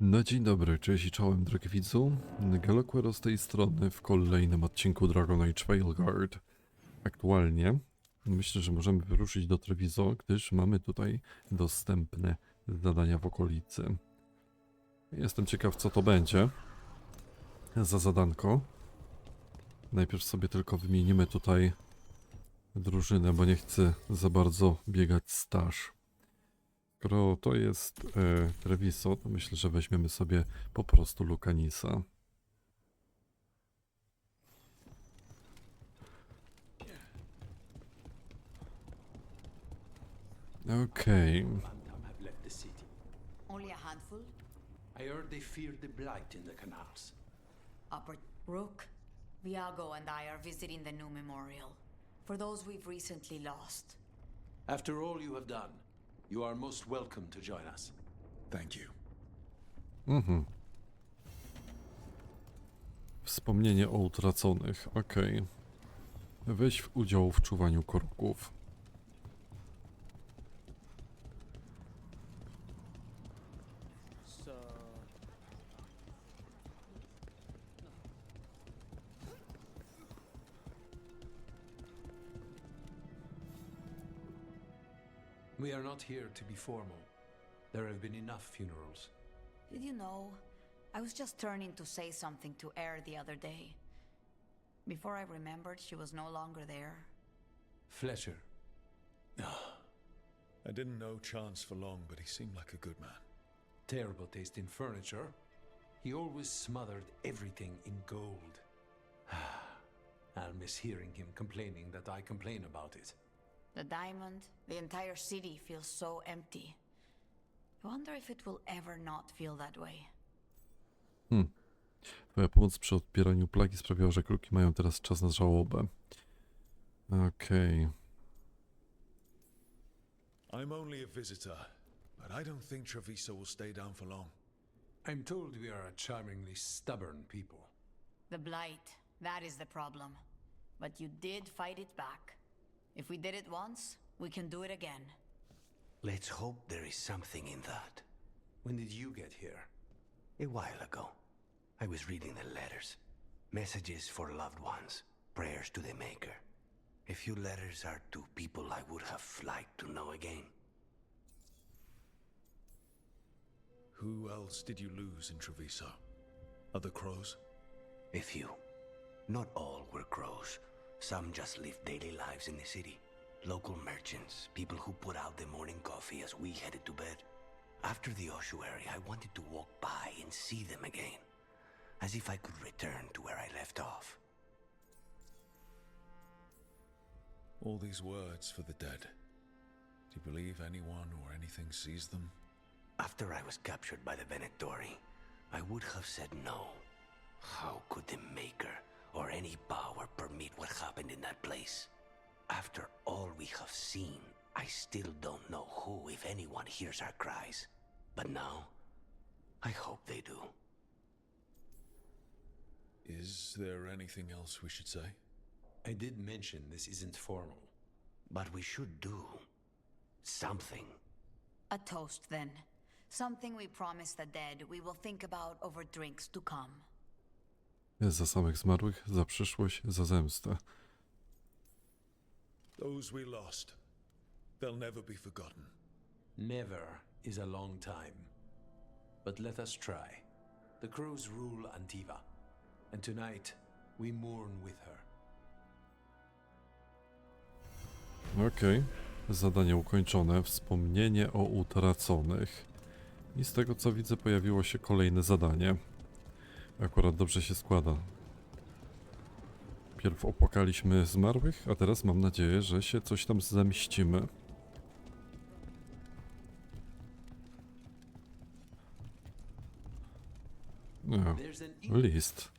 No dzień dobry, cześć i czołem drogi widzu. Z tej strony w kolejnym odcinku Dragon Age Veilguard. Aktualnie myślę, że możemy wyruszyć do Treviso, gdyż mamy tutaj dostępne zadania w okolicy. Jestem ciekaw co to będzie za zadanko. Najpierw sobie tylko wymienimy tutaj drużynę, bo nie chcę za bardzo biegać staż. Skoro to jest e, Treviso, to myślę, że weźmiemy sobie po prostu Lucanisa. City. Only a handful? I heard they feared the blight in the canals. Upper Rook, Viago and I are visiting the new memorial. For those we've recently lost. After all you have done, you are most welcome to join us. Thank you. Mhm. Wspomnienie o utraconych. Okej. Weź w udział w czuwaniu korków. So, We are not here to be formal. There have been enough funerals. Did you know? I was just turning to say something to Air the other day. Before I remembered, she was no longer there. Fletcher, ah, I didn't know Chance for long, but he seemed like a good man. terrible taste in furniture. He always smothered everything in gold. I'll miss hearing him complaining that I complain about it. The diamond, the entire city feels so empty. I wonder if it will ever not feel that way. Twoja pomoc przy odbieraniu plagi sprawiała, że kruki mają teraz czas na żałobę. Okej. I'm only a visitor, but I don't think Treviso will stay down for long. I'm told we are a charmingly stubborn people. The Blight, that is the problem. But you did fight it back. If we did it once, we can do it again. Let's hope there is something in that. When did you get here? A while ago, I was reading the letters. Messages for loved ones, prayers to the Maker. A few letters are to people I would have liked to know again. Who else did you lose in Treviso? Other crows? A few. Not all were crows. Some just live daily lives in the city. Local merchants, people who put out the morning coffee as we headed to bed. After the ossuary, I wanted to walk by and see them again. As if I could return to where I left off. All these words for the dead. Do you believe anyone or anything sees them? After I was captured by the Venetori, I would have said no. How could the Maker or any power permit what happened in that place? After all we have seen, I still don't know who, if anyone, hears our cries. But now, I hope they do. Is there anything else we should say? I did mention this isn't formal. But we should do something. A toast, then. Something we promise the dead we will think about over drinks to come. Za samych zmarłych, za przyszłość, za zemstę. Those we lost. They'll never be forgotten. Never is a long time. But let us try. The crows rule Antiva, and tonight we mourn with her. Okej. Zadanie ukończone. Wspomnienie o utraconych. I z tego co widzę pojawiło się kolejne zadanie. Akurat dobrze się składa. Pierw opłakaliśmy zmarłych, a teraz mam nadzieję, że się coś tam zamieścimy. No, list.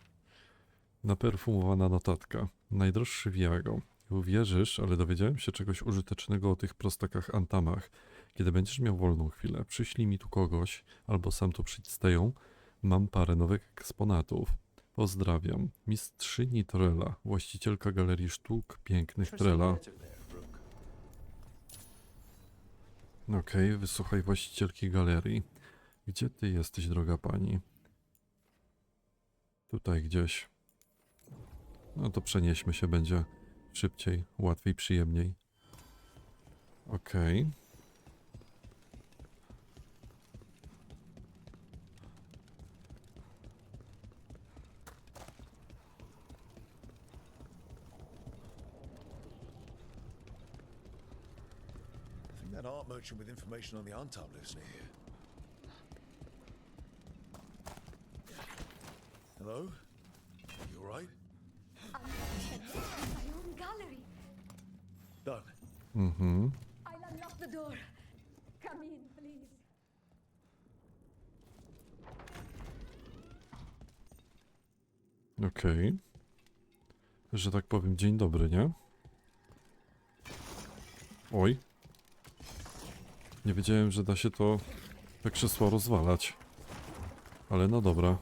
Naperfumowana notatka. Najdroższy Viago. Uwierzysz, ale dowiedziałem się czegoś użytecznego o tych prostakach Antamach. Kiedy będziesz miał wolną chwilę, przyślij mi tu kogoś, albo sam tu przyjdź z Teją. Mam parę nowych eksponatów. Pozdrawiam. Mistrzyni Trela, właścicielka galerii sztuk pięknych Trela. Okej, wysłuchaj właścicielki galerii. Gdzie ty jesteś, droga pani? Tutaj gdzieś. No to przenieśmy się, będzie szybciej, łatwiej, przyjemniej. Okej. I merchant with information on the Antab lives near here. Hello? You alright? my own gallery. Done. Mhm. I'll unlock the door. Come in, please. Okej. Że tak powiem, dzień dobry, nie? Oj. Nie wiedziałem, że da się to te krzesła rozwalać. Ale no dobra.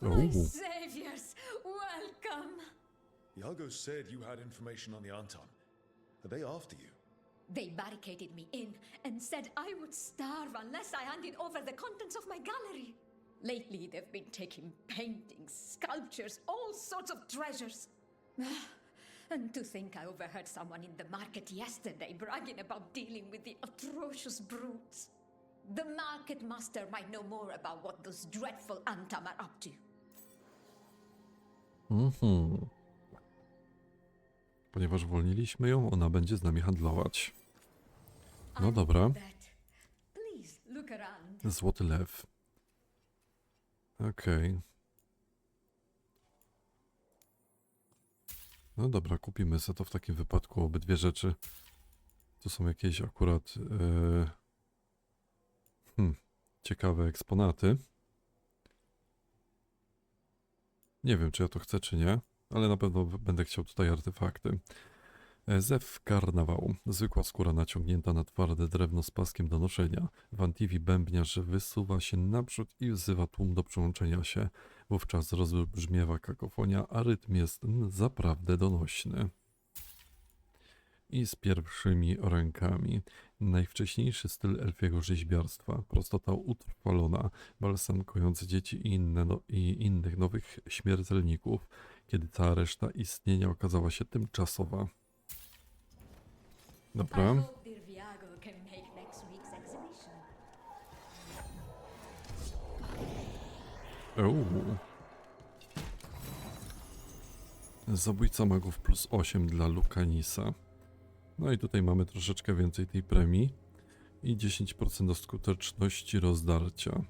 My Uuu. saviors, welcome. Iago said you had information on the Anton. Are they after you? They barricaded me in and said I would starve unless I handed over the contents of my gallery. Lately, they've been taking paintings, sculptures, all sorts of treasures. And to think I overheard someone in the market yesterday bragging about dealing with the atrocious brutes. The market master might know more about what those dreadful Antam are up to. Mhm. Ponieważ uwolniliśmy ją, ona będzie z nami handlować. No dobra. Złoty lew. Okej. No dobra, kupimy sobie to w takim wypadku obydwie rzeczy. Tu są jakieś akurat e, hmm, ciekawe eksponaty. Nie wiem, czy ja to chcę, czy nie, ale na pewno będę chciał tutaj artefakty. E, Zew karnawał. Zwykła skóra naciągnięta na twarde drewno z paskiem do noszenia. W Antivi bębniarz wysuwa się naprzód i wzywa tłum do przyłączenia się. Wówczas rozbrzmiewa kakofonia, a rytm jest zaprawdę donośny. I z pierwszymi rękami. Najwcześniejszy styl elfiego rzeźbiarstwa. Prostota utrwalona, balsam dzieci i, inne no, i innych nowych śmiertelników, kiedy cała reszta istnienia okazała się tymczasowa. Dobra. Uuu. Zabójca magów plus 8 dla Lukanisa. No i tutaj mamy troszeczkę więcej tej premii. I 10% do skuteczności rozdarcia.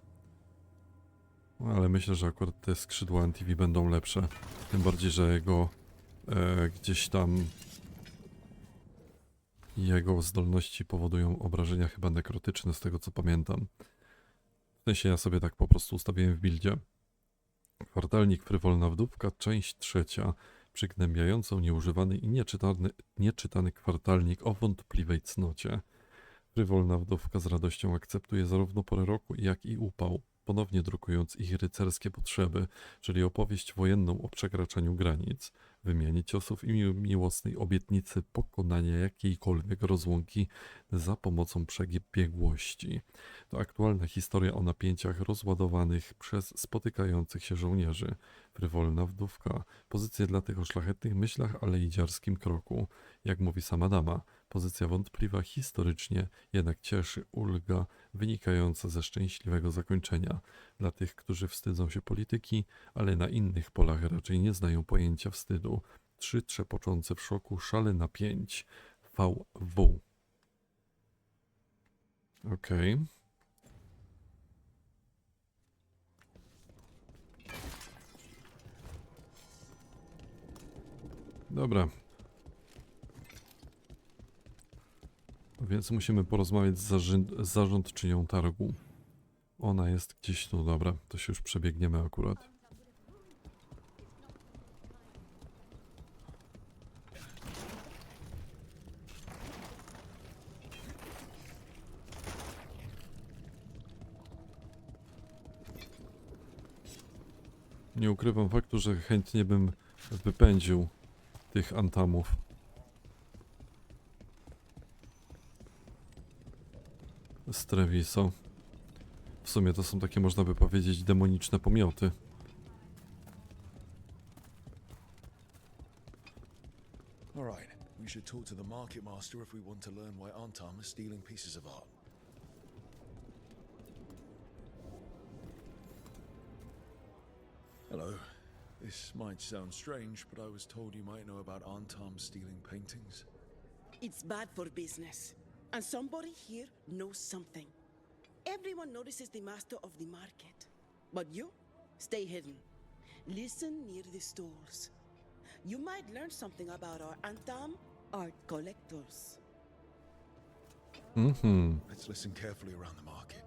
No, ale myślę, że akurat te skrzydła Antivi będą lepsze. Tym bardziej, że jego e, gdzieś tam jego zdolności powodują obrażenia chyba nekrotyczne, z tego co pamiętam. W sensie ja sobie tak po prostu ustawiłem w buildzie. Kwartalnik Frywolna Wdówka, część trzecia. Przygnębiająco nieużywany i nieczytany, nieczytany kwartalnik o wątpliwej cnocie. Frywolna Wdówka z radością akceptuje zarówno porę roku, jak i upał, ponownie drukując ich rycerskie potrzeby, czyli opowieść wojenną o przekraczaniu granic, wymianie ciosów i mi- miłosnej obietnicy pokonania jakiejkolwiek rozłąki za pomocą przebiegłości. To aktualna historia o napięciach rozładowanych przez spotykających się żołnierzy. Frywolna wdówka. Pozycję dla tych o szlachetnych myślach, ale i dziarskim kroku. Jak mówi sama dama, pozycja wątpliwa historycznie, jednak cieszy ulga wynikająca ze szczęśliwego zakończenia. Dla tych, którzy wstydzą się polityki, ale na innych polach raczej nie znają pojęcia wstydu. Trzy trzepoczące w szoku szale na pięć. VW. Okej. Dobra. Więc musimy porozmawiać z zarządczynią targu. Ona jest gdzieś tu, dobra, to się już przebiegniemy akurat. Nie ukrywam faktu, że chętnie bym wypędził tych antamów. Z Treviso. W sumie to są takie, można by powiedzieć, demoniczne pomioty. All right, we should talk to the market master if we want to learn why Antam is stealing pieces of art. Hello. This might sound strange, but I was told you might know about Antam stealing paintings. It's bad for business. And somebody here knows something. Everyone notices the master of the market. But you, stay hidden. Listen near the stores. You might learn something about our Antam art collectors. Mm-hmm. Let's listen carefully around the market.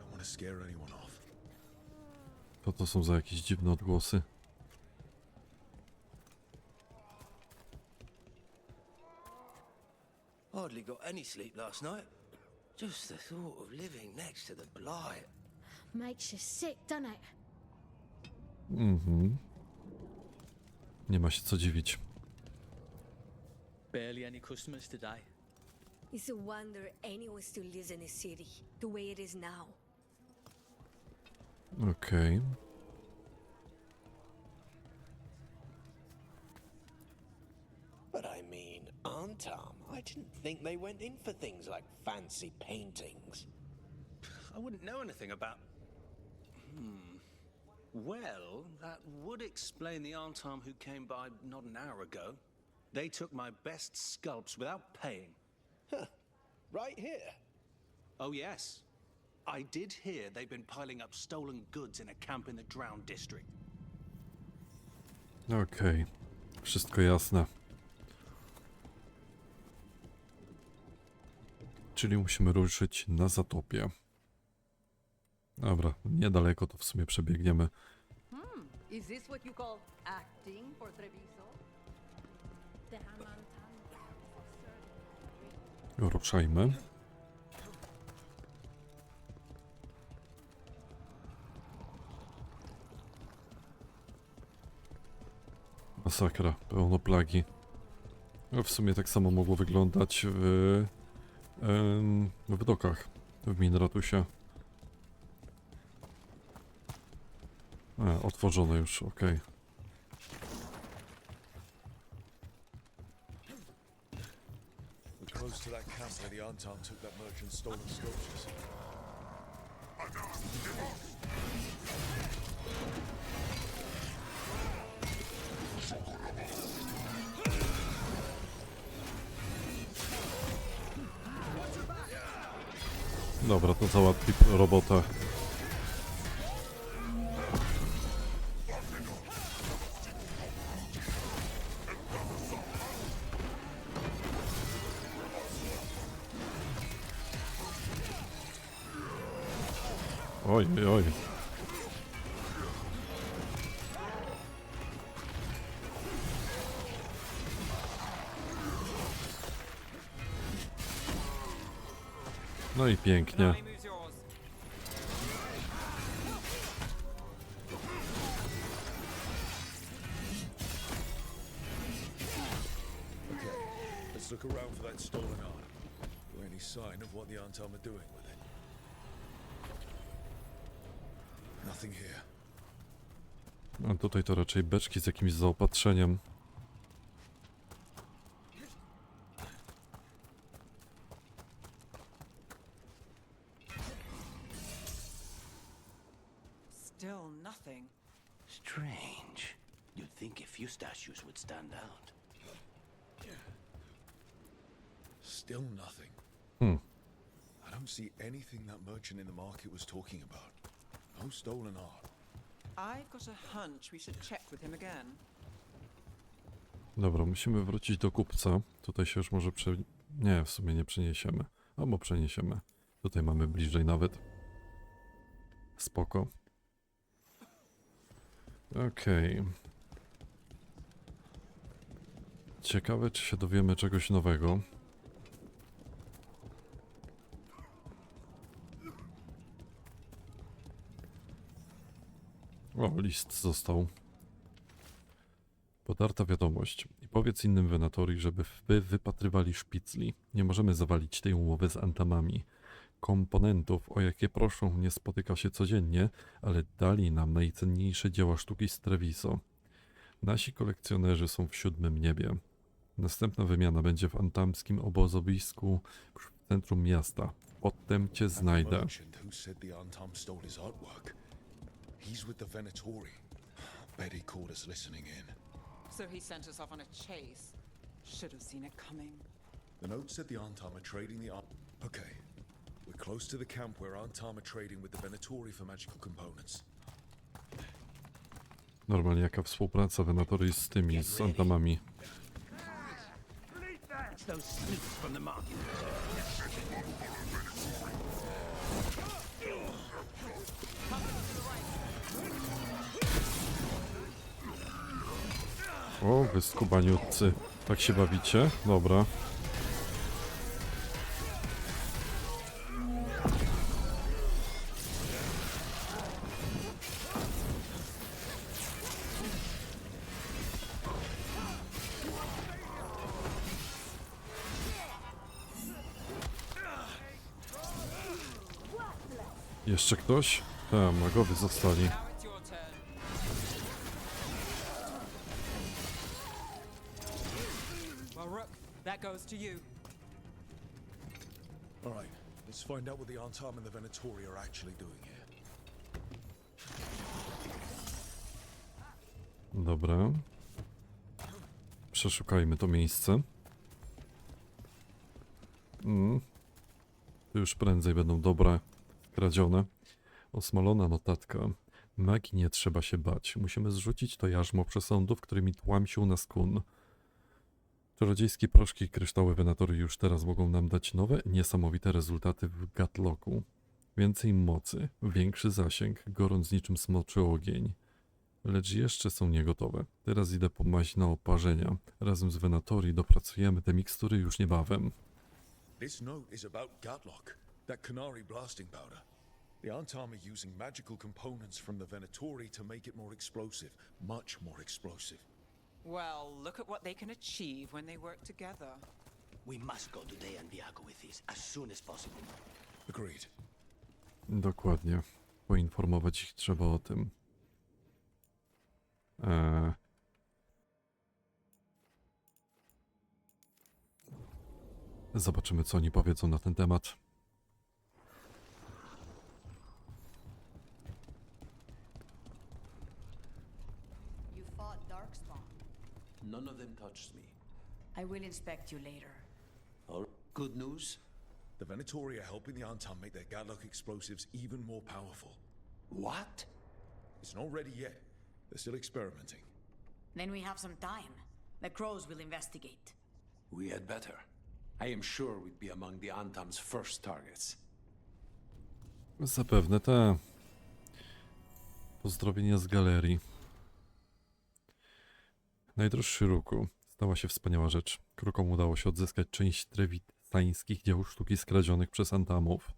Don't want to scare anyone off. Co to są za jakieś dziwne odgłosy? Hardly got any sleep last night. Just the thought of living next to the blight. Makes you sick, doesn't it? Mhm. Nie ma się co dziwić. Barely any customers today. It's a wonder anyone still lives in the city the way it is now. Okej. But didn't think they went in for things like fancy paintings. I wouldn't know anything about. Hmm. Well, that would explain the Antam who came by not an hour ago. They took my best sculpts without paying. Huh. Right here. Oh, yes. I did hear they've been piling up stolen goods in a camp in the Drowned District. Okej. Wszystko jasne. Czyli musimy ruszyć na zatopie. Dobra, niedaleko to w sumie przebiegniemy. Is this what you call acting for Treviso? Ruszajmy. Masakra, pełno plagi. W sumie tak samo mogło wyglądać w, w dokach w Minratusie. E, otworzone już. We're close to that the Antam took that stolen sculptures. Dobra, to załatwi robotę. Oj, oj, pięknie. Okay, let's look around for that stolen art. Or any sign of what the Antam are doing with it. Nothing here. A tutaj to raczej beczki z jakimś zaopatrzeniem. Still nothing. Strange. You'd think a few statues would stand out. Still nothing. Hmm. I don't see anything that merchant in the market was talking about. No stolen art. I've got a hunch we should check with him again. Dobra, musimy wrócić do kupca. Tutaj się już może prze... Nie, w sumie nie przeniesiemy. Albo przeniesiemy. Tutaj mamy bliżej nawet. Spoko. Okej. Ciekawe, czy się dowiemy czegoś nowego. O, list został. Podarta wiadomość. I powiedz innym Venatori, żeby wy wypatrywali szpicli. Nie możemy zawalić tej umowy z Antamami. komponentów, o jakie proszą, nie spotyka się codziennie, ale dali nam najcenniejsze dzieła sztuki z Treviso. Nasi kolekcjonerzy są w siódmym niebie. Następna wymiana będzie w antamskim obozowisku w centrum miasta. Potem cię znajdę. He's with the Venatori. Bet he caught us listening in. So he sent us off on a chase. Should have seen it coming. The note said the Antam are trading the art. Okay. We're close to the camp where Antam are trading with the Venatori for magical components. Normalnie jaka współpraca Venatory z tymi, z antamami. It's those sneaks from the market. O, wy skubaniutcy. Tak się bawicie? Dobra. Jeszcze ktoś? Tam, magowie zostali. Find out what the and the Venatori are actually doing here. Dobra. Przeszukajmy to miejsce. Mm. Tu już prędzej będą dobre, kradzione. Osmalona notatka. Magii nie trzeba się bać. Musimy zrzucić to jarzmo przesądów, którymi tłamsił nas kun. Czarodziejskie proszki i kryształy Venatory już teraz mogą nam dać nowe, niesamowite rezultaty w Gatlocku. Więcej mocy, większy zasięg, gorąc niczym smoczy ogień. Lecz jeszcze są niegotowe. Teraz idę po maź na oparzenia. Razem z Venatori dopracujemy te mikstury już niebawem. This note is about Gatlock, that Canary blasting powder. The Antam are using magical components from the Venatori to make it more explosive, much more explosive. Well, look at what they can achieve when they work together. We must go to Dejan Viago with this as soon as possible. Agreed. Dokładnie. Poinformować ich trzeba o tym. Eee. Zobaczymy, co oni powiedzą na ten temat. None of them touched me. I will inspect you later. All good news? The Venatori are helping the Antam make their Gatlock explosives even more powerful. What? It's not ready yet. They're still experimenting. Then we have some time. The crows will investigate. We had better. I am sure we'd be among the Antam's first targets. Zapewne te. Pozdrowienia z galerii. Najdroższy Ruku. Stała się wspaniała rzecz. Krukom udało się odzyskać część trewitańskich dzieł sztuki skradzionych przez Antamów.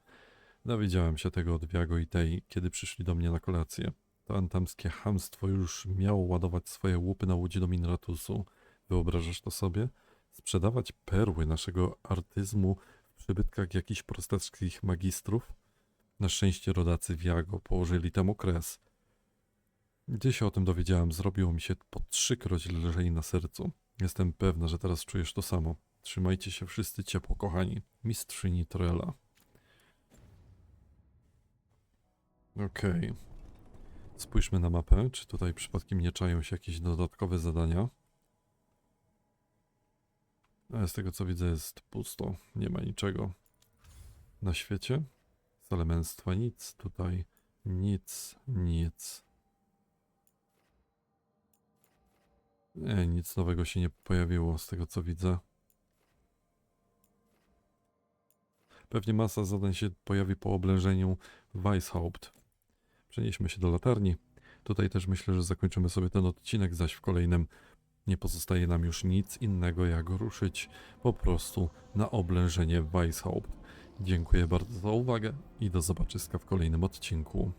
Dowiedziałem się tego od Viago i Tei, kiedy przyszli do mnie na kolację. To antamskie chamstwo już miało ładować swoje łupy na łodzi do Minratusu. Wyobrażasz to sobie? Sprzedawać perły naszego artyzmu w przybytkach jakichś prostackich magistrów? Na szczęście rodacy Viago położyli temu kres. Gdy się o tym dowiedziałem, zrobiło mi się po trzykroć lżej na sercu. Jestem pewna, że teraz czujesz to samo. Trzymajcie się wszyscy ciepło, kochani. Mistrzyni Trela. Okej. Spójrzmy na mapę, czy tutaj przypadkiem nie czają się jakieś dodatkowe zadania. Ale z tego co widzę jest pusto, nie ma niczego na świecie. Z elementstwa nic, tutaj nic, nic. Nie, nic nowego się nie pojawiło z tego co widzę. Pewnie masa zadań się pojawi po oblężeniu Weishaupt. Przenieśmy się do latarni. Tutaj też myślę, że zakończymy sobie ten odcinek, zaś w kolejnym nie pozostaje nam już nic innego jak ruszyć po prostu na oblężenie Weishaupt. Dziękuję bardzo za uwagę i do zobaczyska w kolejnym odcinku.